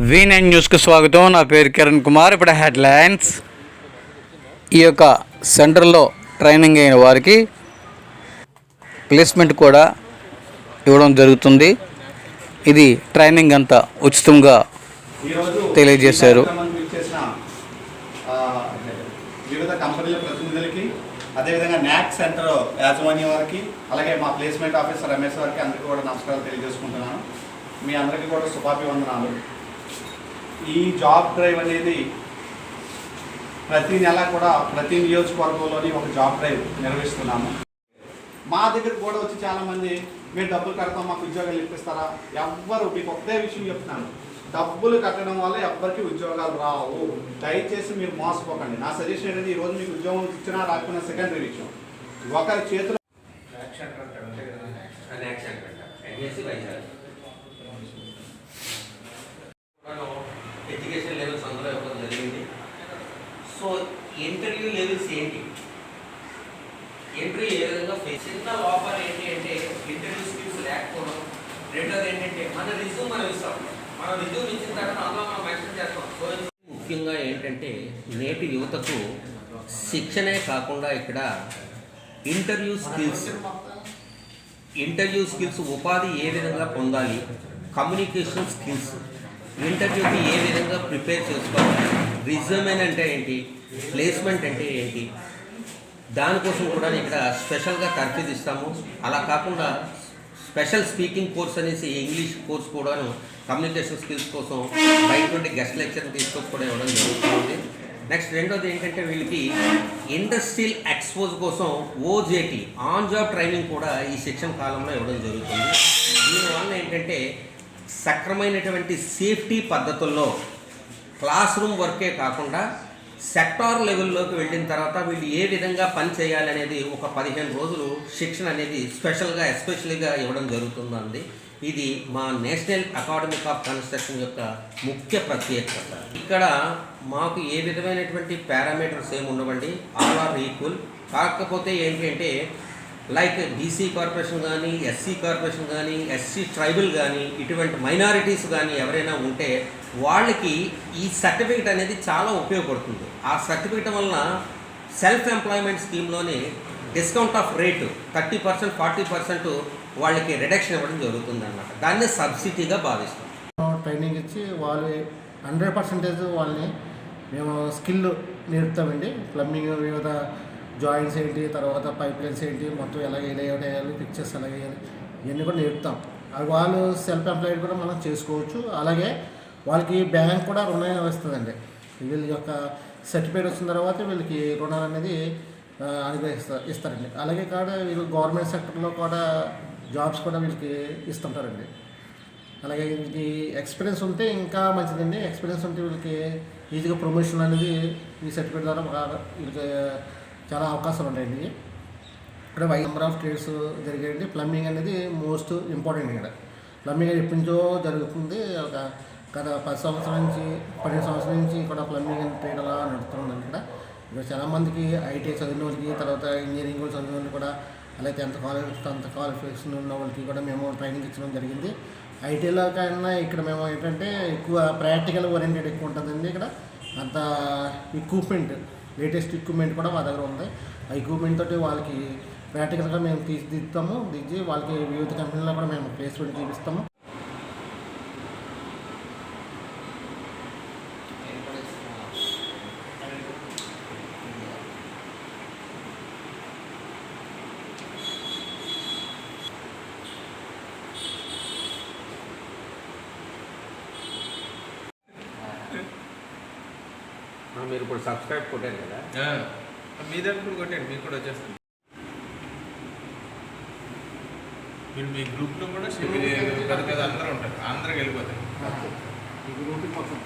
V9 న్యూస్కు స్వాగతం. నా పేరు కిరణ్ కుమార్. ఇప్పుడు హెడ్లైన్స్ ఈ యొక్క సెంటర్లో ట్రైనింగ్ అయిన వారికి ప్లేస్మెంట్ కూడా ఇవ్వడం జరుగుతుంది. ఇది ట్రైనింగ్ అంతా ఉచితంగా తెలియజేశారు. ఈ కార్యక్రమానికి ఇచ్చేసిన, ఆ, వివిధ కంపెనీల ప్రతినిధులకి అదేవిధంగా న్యాక్ సెంటర్ యాజమాన్యం వారికి అలాగే మా ప్లేస్మెంట్ ఆఫీసర్ రమేష్ వారికి అందరికీ కూడా నమస్కారాలు తెలియజేసుకుంటున్నాను. మీ అందరికీ కూడా శుభాభివందనాలు. ఈ జాబ్ డ్రైవ్ అనేది ప్రతి నెల కూడా ప్రతి నియోజకవర్గంలోని ఒక జాబ్ డ్రైవ్ నిర్వహిస్తున్నాము. మా దగ్గర కూడా వచ్చి చాలా మంది మీరు డబ్బులు కడతాం మాకు ఉద్యోగాలు ఇప్పిస్తారా? ఎవ్వరు మీకు ఒకటే విషయం చెప్తున్నాను. డబ్బులు కట్టడం వల్ల ఎవ్వరికి ఉద్యోగాలు రావు. దయచేసి మీరు మోసపోకండి. నా సజెషన్ ఏంటంటే ఈ రోజు మీకు ఉద్యోగం ఇచ్చినా రాకపోయినా సెకండరీ విషయం ఒకరి చేతిలో ఎడ్యుకేషన్ లెవెల్స్ అందులో ఇవ్వడం జరిగింది. సో ఇంటర్వ్యూ లెవెల్స్ ఏంటి? ఇంటర్వ్యూ ఏ విధంగా చిన్న లోపల ఏంటి అంటే ఇంటర్వ్యూ స్కిల్స్ లేకపోవడం రెండోది ఏంటంటే మన రిజ్యూమ్ మనం ఇస్తాం. ముఖ్యంగా ఏంటంటే నేటి యువతకు శిక్షణే కాకుండా ఇక్కడ ఇంటర్వ్యూ స్కిల్స్ ఇంటర్వ్యూ స్కిల్స్ ఉపాధి ఏ విధంగా పొందాలి కమ్యూనికేషన్ స్కిల్స్ ఇంటర్వ్యూకి ఏ విధంగా ప్రిపేర్ చేసుకోవాలి రిజ్యూమెన్ అంటే ఏంటి ప్లేస్మెంట్ అంటే ఏంటి దానికోసం కూడా ఇక్కడ స్పెషల్గా తర్ఫీదు ఇస్తాము. అలా కాకుండా స్పెషల్ స్పీకింగ్ కోర్స్ అనేసి ఇంగ్లీష్ కోర్స్ కూడాను కమ్యూనికేషన్ స్కిల్స్ కోసం బయట నుండి గెస్ట్ లెక్చర్ తీసుకొని కూడా ఇవ్వడం జరుగుతుంది. నెక్స్ట్ రెండోది ఏంటంటే వీళ్ళకి ఇండస్ట్రియల్ ఎక్స్పోజ్ కోసం ఓజేటీ ఆన్ జాబ్ ట్రైనింగ్ కూడా ఈ శిక్షణ కాలంలో ఇవ్వడం జరుగుతుంది. దీనివల్ల ఏంటంటే సక్రమైనటువంటి సేఫ్టీ పద్ధతుల్లో క్లాస్ రూమ్ వర్కే కాకుండా సెక్టార్ లెవెల్లోకి వెళ్ళిన తర్వాత వీళ్ళు ఏ విధంగా పని చేయాలనేది ఒక పదిహేను రోజులు శిక్షణ అనేది స్పెషల్గా ఎస్పెషల్గా ఇవ్వడం జరుగుతుందండి. ఇది మా నేషనల్ అకాడమిక్ ఆఫ్ కన్స్ట్రక్షన్ యొక్క ముఖ్య ప్రత్యేకత. ఇక్కడ మాకు ఏ విధమైనటువంటి పారామీటర్స్ ఏమి ఉండవండి? All are equal. కాకపోతే ఏంటంటే లైక్ బీసీ కార్పొరేషన్ కానీ ఎస్సీ కార్పొరేషన్ కానీ ఎస్సీ ట్రైబల్ కానీ ఇటువంటి మైనారిటీస్ కానీ ఎవరైనా ఉంటే వాళ్ళకి ఈ సర్టిఫికేట్ అనేది చాలా ఉపయోగపడుతుంది. ఆ సర్టిఫికేట్ వలన self employment స్కీమ్లోనే discount of rate thirty percent forty percent వాళ్ళకి రిడక్షన్ ఇవ్వడం జరుగుతుంది అనమాట దాన్ని సబ్సిడీగా భావిస్తాం ట్రైనింగ్ ఇచ్చి వాళ్ళు హండ్రెడ్ పర్సెంటేజ్ వాళ్ళని మేము స్కిల్ నేర్పుతామండి. ప్లంబింగ్ వివిధ జాయింట్స్ ఏంటి తర్వాత పైప్ లైన్స్ ఏంటి మొత్తం ఎలా లేఅవుట్ వేయాలి పిక్చర్స్ ఎలా వేయాలి ఇవన్నీ కూడా నేర్పుతాం. అవి వాళ్ళు సెల్ఫ్ ఎంప్లాయిడ్ కూడా మనం చేసుకోవచ్చు. అలాగే వాళ్ళకి బ్యాంక్ కూడా రుణం వస్తుందండి వీళ్ళ యొక్క సర్టిఫికేట్ వచ్చిన తర్వాత వీళ్ళకి రుణాలు అనేది అనుగ్రహిస్తారు ఇస్తారండి. అలాగే కాడ వీళ్ళు గవర్నమెంట్ సెక్టర్లో కూడా జాబ్స్ కూడా వీళ్ళకి ఇస్తుంటారండి. అలాగే వీళ్ళకి ఎక్స్పీరియన్స్ ఉంటే ఇంకా మంచిదండి. ఎక్స్పీరియన్స్ ఉంటే వీళ్ళకి ఈజీగా ప్రమోషన్ అనేది ఈ సర్టిఫికేట్ ద్వారా వీళ్ళకి చాలా అవకాశాలు ఉంటాయండి ఇక్కడ వై నెంబర్ ఆఫ్ ట్రేడ్స్ జరిగాయండి ప్లంబింగ్ అనేది మోస్ట్ ఇంపార్టెంట్ ఇక్కడ. ప్లంబింగ్ అనేది ఎప్పటి నుంచో జరుగుతుంది. ఒక గత పది సంవత్సరాల నుంచి పన్నెండు సంవత్సరాల నుంచి కూడా ప్లంబింగ్ అండ్ ట్రేడ్ అలా నడుస్తుంది ఇక్కడ. ఇక్కడ చాలామందికి ఐటీ చదివిన వాళ్ళకి తర్వాత ఇంజనీరింగ్ చదివిన వాళ్ళకి కూడా అలాగే టెన్త్ కాలేజ్ టెన్త్ క్వాలిఫికేషన్ ఉన్న వాళ్ళకి కూడా మేము ట్రైనింగ్ ఇచ్చడం జరిగింది. ఐటీలో కన్నా ఇక్కడ మేము ఏంటంటే ఎక్కువ ప్రాక్టికల్ ఓరియంటెడ్ ఎక్కువ ఉంటుందండి ఇక్కడ. అంత ఎక్విప్మెంట్ లేటెస్ట్ ఎక్విప్మెంట్ కూడా మా దగ్గర ఉంది. ఆ ఎక్విప్మెంట్ తోటి వాళ్ళకి ప్రాక్టికల్గా మేము తీర్చిదిద్దాము దిద్ది వాళ్ళకి వివిధ కంపెనీలో కూడా మేము ప్లేస్మెంట్ చూపిస్తాము. మీరు ఇప్పుడు సబ్స్క్రైబ్ కొట్టారు కదా. ఆ, మీ దగ్గర కూడా కొట్టండి మీకు కూడా వచ్చేస్తుంది. మీరు మీ గ్రూప్లో కూడా పెద్ద పెద్ద అందరూ ఉంటారు అందరికి వెళ్ళిపోతారు. ఈ గ్రూప్కి మొత్తం